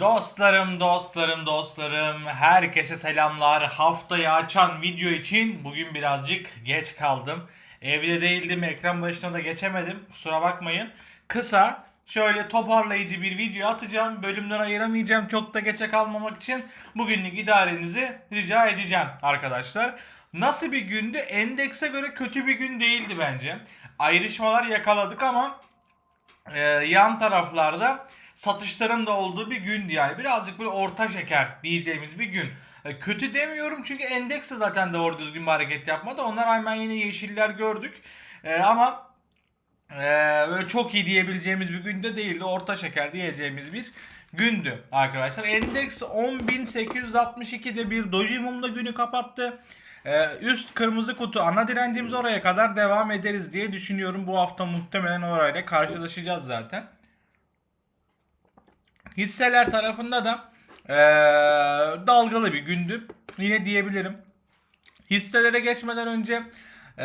Dostlarım, dostlarım, dostlarım, herkese selamlar. Haftayı açan video için bugün birazcık geç kaldım. Evde değildim, ekran başına da geçemedim. Kusura bakmayın. Kısa, şöyle toparlayıcı bir video atacağım. Bölümler ayıramayacağım çok da geçe kalmamak için. Bugünlük idarenizi rica edeceğim arkadaşlar. Nasıl bir gündü? Endekse göre kötü bir gün değildi bence. Ayrışmalar yakaladık ama ee, yan taraflarda satışların da olduğu bir gündü yani. Birazcık böyle orta şeker diyeceğimiz bir gün. Ee, kötü demiyorum çünkü endeks de zaten doğru düzgün bir hareket yapmadı. Onlar hemen yine yeşiller gördük. Ee, ama ee, çok iyi diyebileceğimiz bir günde değildi. Orta şeker diyeceğimiz bir gündü arkadaşlar. Endeks 10.862'de bir doji mumla günü kapattı. Ee, üst kırmızı kutu ana direncimiz oraya kadar devam ederiz diye düşünüyorum. Bu hafta muhtemelen orayla karşılaşacağız zaten. Hisseler tarafında da ee, dalgalı bir gündü. Yine diyebilirim. Hisselere geçmeden önce e,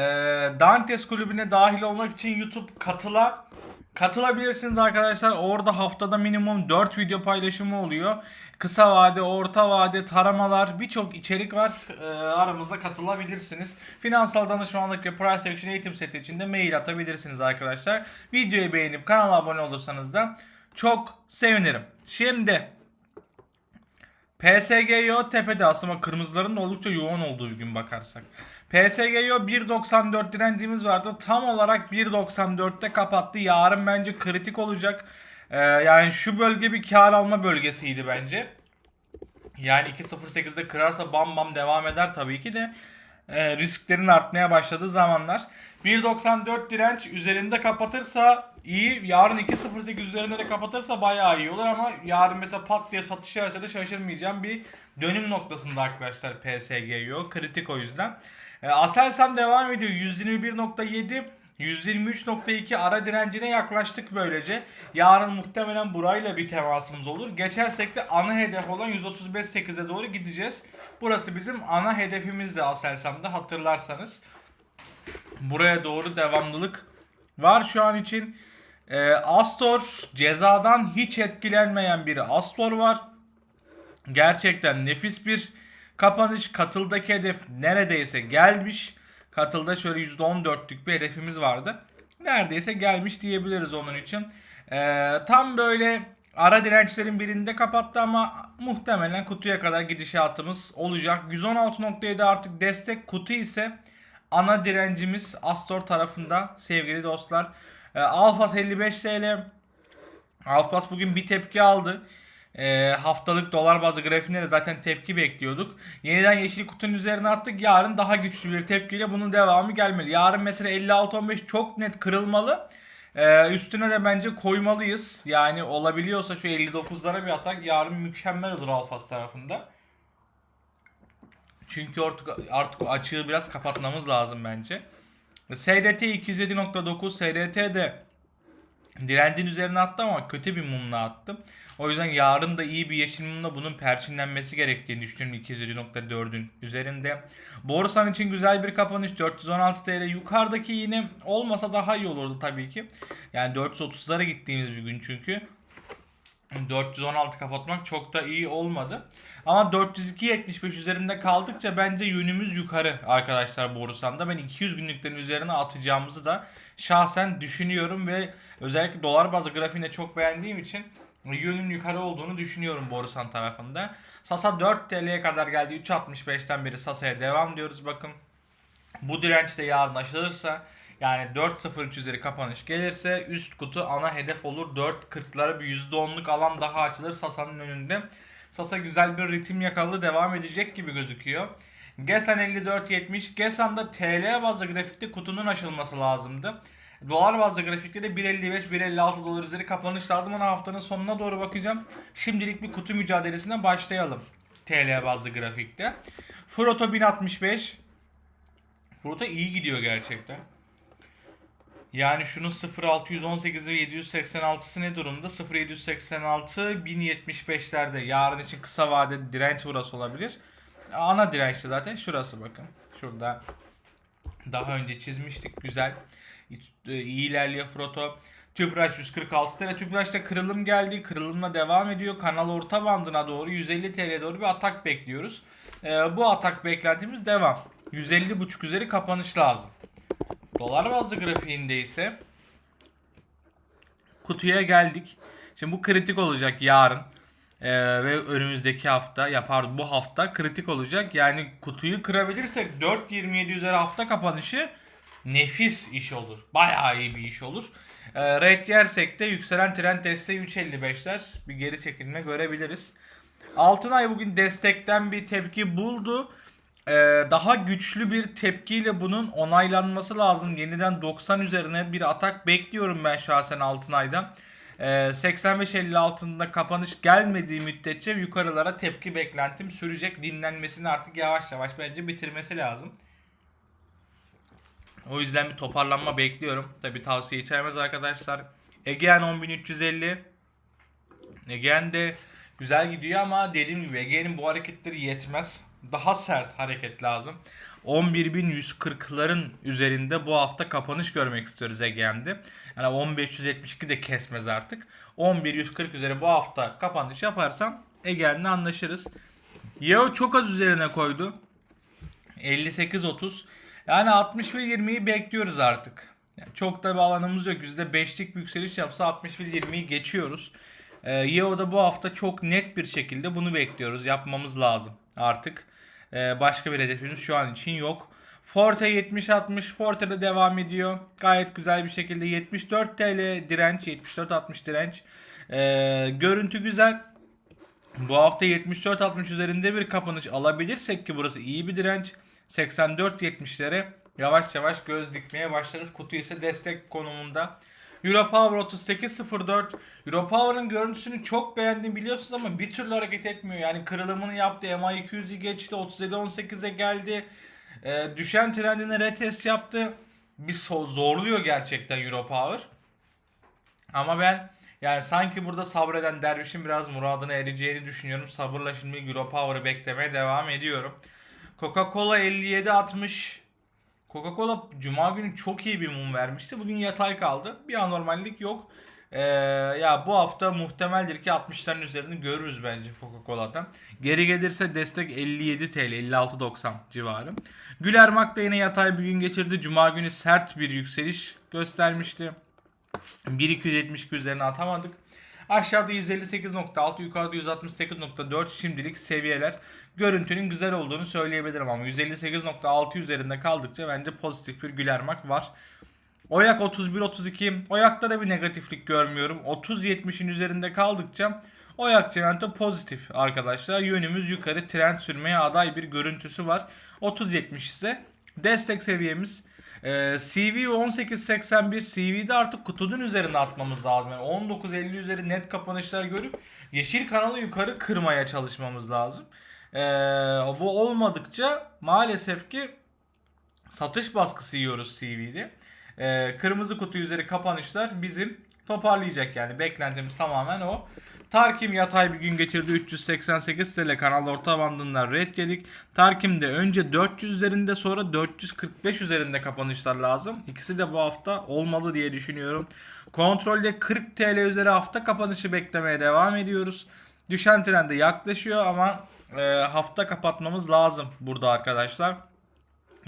Dantes kulübüne dahil olmak için YouTube katıla katılabilirsiniz arkadaşlar. Orada haftada minimum 4 video paylaşımı oluyor. Kısa vade, orta vade, taramalar birçok içerik var. E, aramızda katılabilirsiniz. Finansal danışmanlık ve price action eğitim seti için de mail atabilirsiniz arkadaşlar. Videoyu beğenip kanala abone olursanız da çok sevinirim. Şimdi PSGO tepede aslında kırmızıların oldukça yoğun olduğu bir gün bakarsak. PSGO 1.94 direncimiz vardı. Tam olarak 1.94'te kapattı. Yarın bence kritik olacak. Ee, yani şu bölge bir kar alma bölgesiydi bence. Yani 2.08'de kırarsa bam bam devam eder tabii ki de e, risklerin artmaya başladığı zamanlar. 1.94 direnç üzerinde kapatırsa iyi. Yarın 2.08 üzerinde de kapatırsa bayağı iyi olur ama yarın mesela pat diye satış yerse de şaşırmayacağım bir dönüm noktasında arkadaşlar PSG'yo. Kritik o yüzden. E, Aselsan devam ediyor. 121.7 123.2 ara direncine yaklaştık böylece. Yarın muhtemelen burayla bir temasımız olur. Geçersek de ana hedef olan 135.8'e doğru gideceğiz. Burası bizim ana hedefimizdi Aselsan'da hatırlarsanız. Buraya doğru devamlılık var şu an için. Ee, Astor cezadan hiç etkilenmeyen bir Astor var. Gerçekten nefis bir kapanış. Katıldaki hedef neredeyse gelmiş. Katılda şöyle %14'lük bir hedefimiz vardı. Neredeyse gelmiş diyebiliriz onun için. Ee, tam böyle ara dirençlerin birinde kapattı ama muhtemelen kutuya kadar gidişatımız olacak. 116.7 artık destek kutu ise ana direncimiz Astor tarafında sevgili dostlar. Ee, Alfas 55 TL. Alfas bugün bir tepki aldı. Ee, haftalık dolar bazı grafiğinde zaten tepki bekliyorduk. Yeniden yeşil kutunun üzerine attık. Yarın daha güçlü bir tepkiyle bunun devamı gelmeli. Yarın mesela 56-15 çok net kırılmalı. Ee, üstüne de bence koymalıyız. Yani olabiliyorsa şu 59'lara bir atak yarın mükemmel olur Alfas tarafında. Çünkü artık, artık açığı biraz kapatmamız lazım bence. SDT 207.9 SDT de direncin üzerine attı ama kötü bir mumla attı. O yüzden yarın da iyi bir yeşil mumla bunun perçinlenmesi gerektiğini düşünüyorum 207.4'ün üzerinde. Borsan için güzel bir kapanış 416 TL yukarıdaki yine olmasa daha iyi olurdu tabii ki. Yani 430'lara gittiğimiz bir gün çünkü. 416 kapatmak çok da iyi olmadı. Ama 402.75 üzerinde kaldıkça bence yönümüz yukarı arkadaşlar Borusan'da. Ben 200 günlüklerin üzerine atacağımızı da şahsen düşünüyorum ve özellikle dolar bazı grafiğini çok beğendiğim için yönün yukarı olduğunu düşünüyorum Borusan tarafında. Sasa 4 TL'ye kadar geldi. 3.65'ten beri Sasa'ya devam diyoruz bakın. Bu direnç de yarın aşılırsa yani 4.03 üzeri kapanış gelirse üst kutu ana hedef olur. 4.40'lara bir %10'luk alan daha açılır Sasa'nın önünde. Sasa güzel bir ritim yakaladı devam edecek gibi gözüküyor. Gesan 54.70. Gesan'da TL bazlı grafikte kutunun aşılması lazımdı. Dolar bazlı grafikte de 1.55-1.56 dolar üzeri kapanış lazım. Ama haftanın sonuna doğru bakacağım. Şimdilik bir kutu mücadelesine başlayalım. TL bazlı grafikte. Froto 1065. Froto iyi gidiyor gerçekten. Yani şunun 0618 ve 786'sı ne durumda? 0786 1075'lerde. Yarın için kısa vade direnç burası olabilir. Ana direnç de zaten şurası bakın. Şurada daha önce çizmiştik. Güzel. İyi ilerliyor Froto. Tüpraş 146 TL. Tüpraş'ta kırılım geldi. Kırılımla devam ediyor. Kanal orta bandına doğru 150 TL'ye doğru bir atak bekliyoruz. Ee, bu atak beklentimiz devam. 150.5 üzeri kapanış lazım. Dolar bazlı grafiğinde ise kutuya geldik. Şimdi bu kritik olacak yarın. Ee, ve önümüzdeki hafta ya pardon bu hafta kritik olacak. Yani kutuyu kırabilirsek 4.27 üzeri hafta kapanışı nefis iş olur. Bayağı iyi bir iş olur. Ee, rate yersek de yükselen trend desteği 3.55'ler bir geri çekilme görebiliriz. Altınay bugün destekten bir tepki buldu. Ee, daha güçlü bir tepkiyle bunun onaylanması lazım. Yeniden 90 üzerine bir atak bekliyorum ben şahsen Altınay'dan. Ee, 85-50 altında kapanış gelmediği müddetçe yukarılara tepki beklentim sürecek. Dinlenmesini artık yavaş yavaş bence bitirmesi lazım. O yüzden bir toparlanma bekliyorum. Tabi tavsiye içermez arkadaşlar. Egean 10350. Egean de güzel gidiyor ama dediğim gibi Egean'in bu hareketleri yetmez. Daha sert hareket lazım. 11.140'ların üzerinde bu hafta kapanış görmek istiyoruz Egean'de. Yani 1572 de kesmez artık. 11.140 üzeri bu hafta kapanış yaparsam Egean'le anlaşırız. Yeo çok az üzerine koydu. 58-30. Yani 61-20'yi bekliyoruz artık. Yani çok da bir alanımız yok. %5'lik bir yükseliş yapsa 61-20'yi geçiyoruz. Ee, Yeo'da bu hafta çok net bir şekilde bunu bekliyoruz. Yapmamız lazım artık. Ee, başka bir hedefimiz şu an için yok. Forte 70-60 Forte'de devam ediyor. Gayet güzel bir şekilde 74 TL direnç 74-60 direnç. Ee, görüntü güzel. Bu hafta 74-60 üzerinde bir kapanış alabilirsek ki burası iyi bir direnç. 84-70'lere yavaş yavaş göz dikmeye başlarız. Kutu ise destek konumunda. Europower 38.04. Europower'ın görüntüsünü çok beğendim biliyorsunuz ama bir türlü hareket etmiyor. Yani kırılımını yaptı. MA200'ü geçti. 37.18'e geldi. Ee, düşen trendine retest yaptı. Bir so- zorluyor gerçekten Europower. Ama ben yani sanki burada sabreden dervişin biraz muradına ereceğini düşünüyorum. Sabırla şimdi Europower'ı beklemeye devam ediyorum. Coca-Cola 57.60. Coca-Cola Cuma günü çok iyi bir mum vermişti. Bugün yatay kaldı. Bir anormallik yok. Ee, ya bu hafta muhtemeldir ki 60'ların üzerini görürüz bence Coca-Cola'dan. Geri gelirse destek 57 TL, 56.90 civarı. Gülermak da yine yatay bir gün geçirdi. Cuma günü sert bir yükseliş göstermişti. 1272 üzerine atamadık. Aşağıda 158.6 yukarıda 168.4 şimdilik seviyeler. Görüntünün güzel olduğunu söyleyebilirim ama 158.6 üzerinde kaldıkça bence pozitif bir gülermak var. Oyak 31-32. Oyak'ta da bir negatiflik görmüyorum. 30-70'in üzerinde kaldıkça Oyak Cemento pozitif arkadaşlar. Yönümüz yukarı trend sürmeye aday bir görüntüsü var. 30-70 ise destek seviyemiz. Ee, CV 1881 CV'de artık kutunun üzerine atmamız lazım. Yani 19.50 üzeri net kapanışlar görüp yeşil kanalı yukarı kırmaya çalışmamız lazım. Ee, bu olmadıkça maalesef ki satış baskısı yiyoruz CV'de. Ee, kırmızı kutu üzeri kapanışlar bizim toparlayacak yani beklentimiz tamamen o. Tarkim yatay bir gün geçirdi 388 TL kanal orta bandından red yedik. Tarkim'de önce 400 üzerinde sonra 445 üzerinde kapanışlar lazım. İkisi de bu hafta olmalı diye düşünüyorum. Kontrolde 40 TL üzeri hafta kapanışı beklemeye devam ediyoruz. Düşen trende yaklaşıyor ama e, hafta kapatmamız lazım burada arkadaşlar.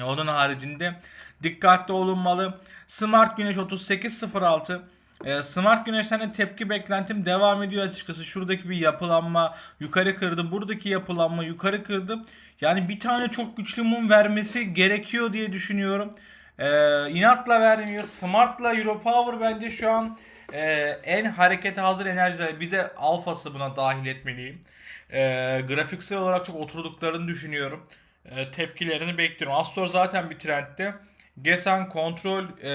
Onun haricinde dikkatli olunmalı. Smart Güneş 3806 e, Smart Güneş'ten tepki beklentim devam ediyor açıkçası. Şuradaki bir yapılanma yukarı kırdı. Buradaki yapılanma yukarı kırdı. Yani bir tane çok güçlü mum vermesi gerekiyor diye düşünüyorum. E, inatla vermiyor. Smart'la Europower bence şu an e, en harekete hazır enerjiler. Bir de alfası buna dahil etmeliyim. E, grafiksel olarak çok oturduklarını düşünüyorum. E, tepkilerini bekliyorum. Astor zaten bir trendte. Gesan kontrol e,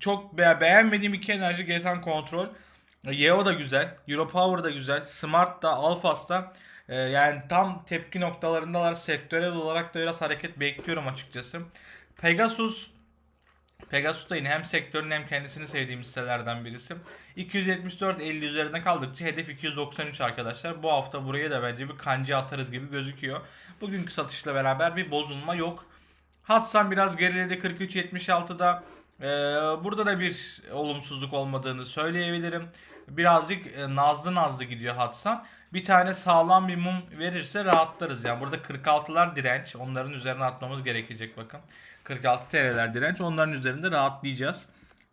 çok be- beğenmediğim iki enerji Gesan kontrol. Yeo da güzel. Europower da güzel. Smart da Alphas da e, yani tam tepki noktalarındalar. Sektörel olarak da biraz hareket bekliyorum açıkçası. Pegasus Pegasus da yine hem sektörün hem kendisini sevdiğim hisselerden birisi. 274-50 üzerinde kaldıkça hedef 293 arkadaşlar. Bu hafta buraya da bence bir kanca atarız gibi gözüküyor. Bugünkü satışla beraber bir bozulma yok. Hatsan biraz geriledi 43.76'da. Ee, burada da bir olumsuzluk olmadığını söyleyebilirim. Birazcık e, nazlı nazlı gidiyor Hatsan. Bir tane sağlam bir mum verirse rahatlarız. Yani burada 46'lar direnç. Onların üzerine atmamız gerekecek bakın. 46 TL'ler direnç. Onların üzerinde rahatlayacağız.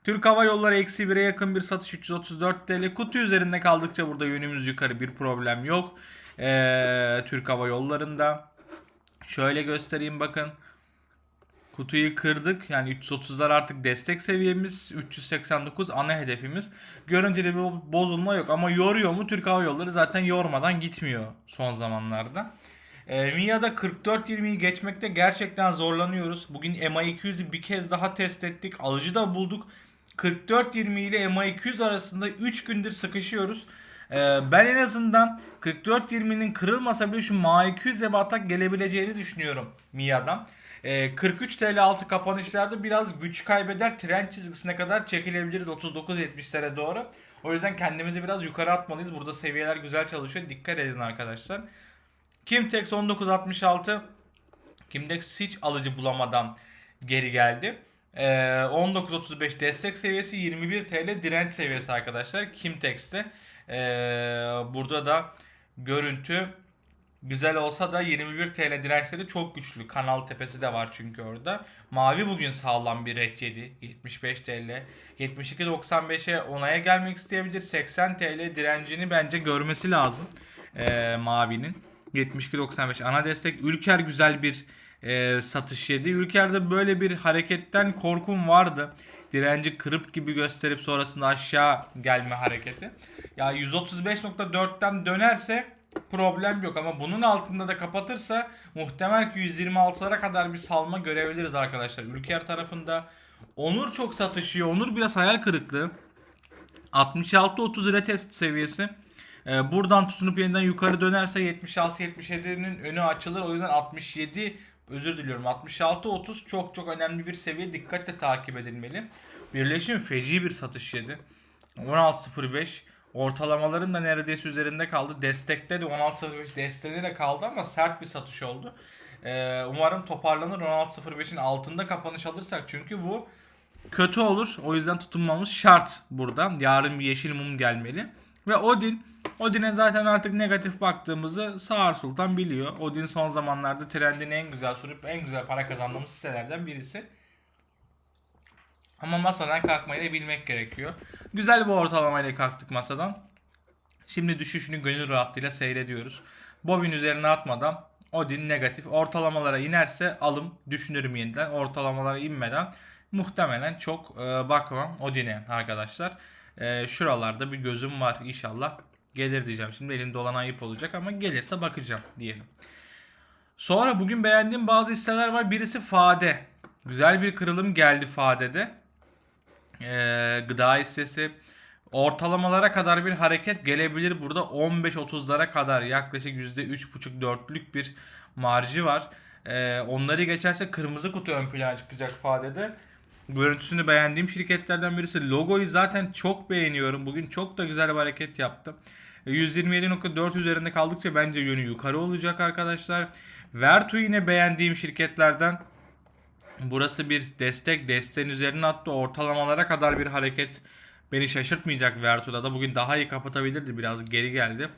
Türk Hava Yolları eksi 1'e yakın bir satış 334 TL. Kutu üzerinde kaldıkça burada yönümüz yukarı bir problem yok. Ee, Türk Hava Yolları'nda. Şöyle göstereyim bakın. Kutuyu kırdık. Yani 330'lar artık destek seviyemiz. 389 ana hedefimiz. Görüntüde bir bozulma yok ama yoruyor mu? Türk Hava Yolları zaten yormadan gitmiyor son zamanlarda. E, Mia'da 44-20'yi geçmekte gerçekten zorlanıyoruz. Bugün MA200'ü bir kez daha test ettik. Alıcı da bulduk. 44-20 ile MA200 arasında 3 gündür sıkışıyoruz. Ee, ben en azından 44-20'nin kırılmasa bile şu MA200'e bir atak gelebileceğini düşünüyorum Mia'dan. Ee, 43 TL altı kapanışlarda biraz güç kaybeder. Trend çizgisine kadar çekilebiliriz 39-70'lere doğru. O yüzden kendimizi biraz yukarı atmalıyız. Burada seviyeler güzel çalışıyor. Dikkat edin arkadaşlar. Kimtex 1966 Kimtex hiç alıcı bulamadan geri geldi. Ee, 19.35 destek seviyesi 21 TL direnç seviyesi arkadaşlar Kimtex'te. Ee, burada da görüntü güzel olsa da 21 TL dirençleri çok güçlü. Kanal tepesi de var çünkü orada. Mavi bugün sağlam bir red yedi. 75 TL. 72.95'e onaya gelmek isteyebilir. 80 TL direncini bence görmesi lazım. Ee, mavinin. 72.95 ana destek. Ülker güzel bir e, satış yedi. Ülker'de böyle bir hareketten korkum vardı. Direnci kırıp gibi gösterip sonrasında aşağı gelme hareketi. Ya 135.4'ten dönerse problem yok ama bunun altında da kapatırsa muhtemel ki 126'lara kadar bir salma görebiliriz arkadaşlar. Ülker tarafında Onur çok satışıyor. Onur biraz hayal kırıklığı. 66-30 retest seviyesi. Ee, buradan tutunup yeniden yukarı dönerse 76-77'nin önü açılır. O yüzden 67 özür diliyorum 66-30 çok çok önemli bir seviye. Dikkatle takip edilmeli. Birleşim feci bir satış yedi. 16.05 ortalamaların da neredeyse üzerinde kaldı. Destekte de 16.05 desteğinde de kaldı ama sert bir satış oldu. Ee, umarım toparlanır 16.05'in altında kapanış alırsak çünkü bu kötü olur. O yüzden tutunmamız şart burada. Yarın bir yeşil mum gelmeli. Ve Odin Odin'e zaten artık negatif baktığımızı Sağır Sultan biliyor. Odin son zamanlarda trendini en güzel sürüp en güzel para kazandığımız sitelerden birisi. Ama masadan kalkmayı da bilmek gerekiyor. Güzel bir ortalamayla kalktık masadan. Şimdi düşüşünü gönül rahatlığıyla seyrediyoruz. Bobin üzerine atmadan Odin negatif. Ortalamalara inerse alım düşünürüm yeniden. Ortalamalara inmeden muhtemelen çok e, bakmam Odin'e arkadaşlar. E, şuralarda bir gözüm var inşallah gelir diyeceğim. Şimdi elimde olan ayıp olacak ama gelirse bakacağım diyelim. Sonra bugün beğendiğim bazı hisseler var. Birisi Fade. Güzel bir kırılım geldi Fade'de. Ee, gıda hissesi. Ortalamalara kadar bir hareket gelebilir. Burada 15-30'lara kadar yaklaşık %3,5-4'lük bir marjı var. Ee, onları geçerse kırmızı kutu ön plana çıkacak Fade'de. Görüntüsünü beğendiğim şirketlerden birisi. Logoyu zaten çok beğeniyorum. Bugün çok da güzel bir hareket yaptı. 127.4 üzerinde kaldıkça bence yönü yukarı olacak arkadaşlar. Vertu yine beğendiğim şirketlerden. Burası bir destek. Desteğin üzerine attı. Ortalamalara kadar bir hareket beni şaşırtmayacak Vertu'da da. Bugün daha iyi kapatabilirdi. Biraz geri geldi.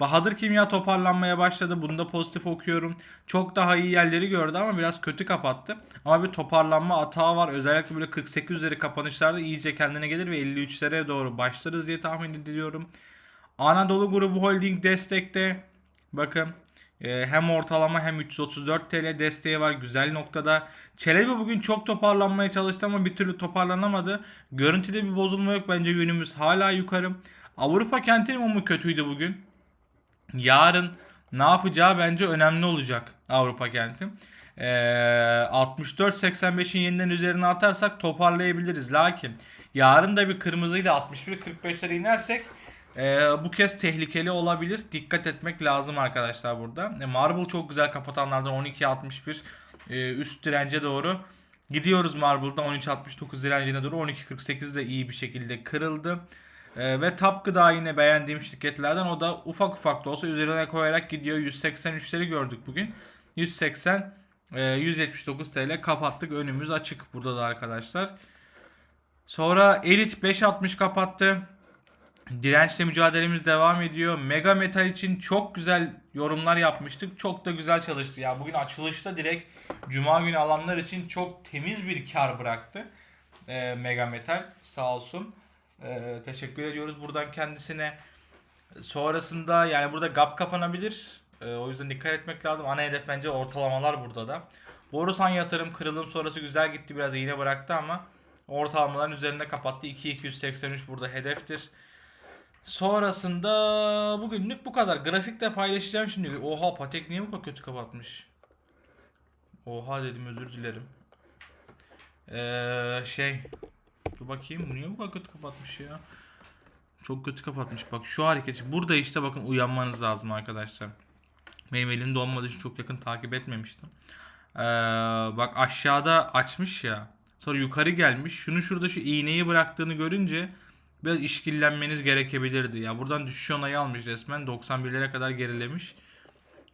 Bahadır Kimya toparlanmaya başladı. Bunda pozitif okuyorum. Çok daha iyi yerleri gördü ama biraz kötü kapattı. Ama bir toparlanma atağı var. Özellikle böyle 48 üzeri kapanışlarda iyice kendine gelir ve 53'lere doğru başlarız diye tahmin ediyorum. Anadolu Grubu Holding destekte. Bakın hem ortalama hem 334 TL desteği var güzel noktada. Çelebi bugün çok toparlanmaya çalıştı ama bir türlü toparlanamadı. Görüntüde bir bozulma yok bence yönümüz hala yukarı. Avrupa kentinin mumu kötüydü bugün. Yarın ne yapacağı bence önemli olacak Avrupa kenti. Ee, 64-85'in yeniden üzerine atarsak toparlayabiliriz. Lakin yarın da bir kırmızıyla 61-45'lere inersek ee, bu kez tehlikeli olabilir. Dikkat etmek lazım arkadaşlar burada. E, Marble çok güzel kapatanlardan 12.61 e, üst dirence doğru. Gidiyoruz Marble'dan 13.69 direncine doğru 12.48 de iyi bir şekilde kırıldı. E, ve Top Gıda yine beğendiğim şirketlerden o da ufak ufak da olsa üzerine koyarak gidiyor. 183'leri gördük bugün. 180 e, 179 TL kapattık. Önümüz açık burada da arkadaşlar. Sonra Elit 5.60 kapattı. Dirençle mücadelemiz devam ediyor. Mega Metal için çok güzel yorumlar yapmıştık. Çok da güzel çalıştı. Ya bugün açılışta direkt Cuma günü alanlar için çok temiz bir kar bıraktı. Ee, Mega Metal sağ olsun. Ee, teşekkür ediyoruz buradan kendisine. Sonrasında yani burada gap kapanabilir. Ee, o yüzden dikkat etmek lazım. Ana hedef bence ortalamalar burada da. Borusan yatırım kırılım sonrası güzel gitti. Biraz iğne bıraktı ama ortalamaların üzerinde kapattı. 2283 burada hedeftir. Sonrasında bugünlük bu kadar. Grafikte paylaşacağım şimdi. Oha Patek niye bu kadar kötü kapatmış? Oha dedim özür dilerim. Ee, şey. Dur bakayım niye bu kadar kötü kapatmış ya? Çok kötü kapatmış. Bak şu hareket. Burada işte bakın uyanmanız lazım arkadaşlar. Benim elim donmadığı için çok yakın takip etmemiştim. Ee, bak aşağıda açmış ya. Sonra yukarı gelmiş. Şunu şurada şu iğneyi bıraktığını görünce biraz işkillenmeniz gerekebilirdi. Ya buradan düşüş onayı almış resmen. 91'lere kadar gerilemiş.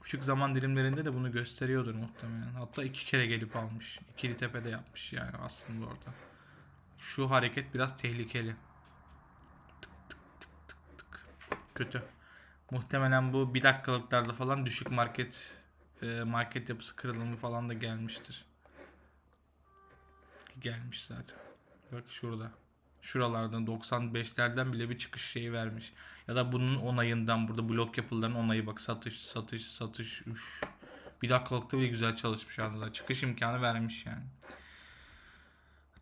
Küçük zaman dilimlerinde de bunu gösteriyordur muhtemelen. Hatta iki kere gelip almış. İkili tepede yapmış yani aslında orada. Şu hareket biraz tehlikeli. Kötü. Muhtemelen bu bir dakikalıklarda falan düşük market e, market yapısı kırılımı falan da gelmiştir. Gelmiş zaten. Bak şurada. Şuralardan 95'lerden bile bir çıkış şeyi vermiş. Ya da bunun onayından burada blok yapılarının onayı bak satış satış satış üf. Bir dakikalıkta bile güzel çalışmış yalnız. Çıkış imkanı vermiş yani.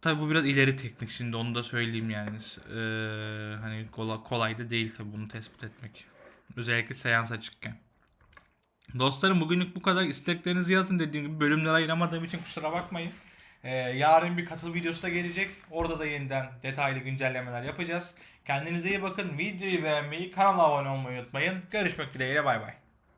Tabi bu biraz ileri teknik şimdi onu da söyleyeyim yani. Ee, hani kolay, kolay da değil tabi bunu tespit etmek. Özellikle seans açıkken. Dostlarım bugünlük bu kadar. İsteklerinizi yazın dediğim gibi bölümlere ayıramadığım için kusura bakmayın. Ee, yarın bir katıl videosu da gelecek. Orada da yeniden detaylı güncellemeler yapacağız. Kendinize iyi bakın. Videoyu beğenmeyi, kanala abone olmayı unutmayın. Görüşmek dileğiyle bay bay.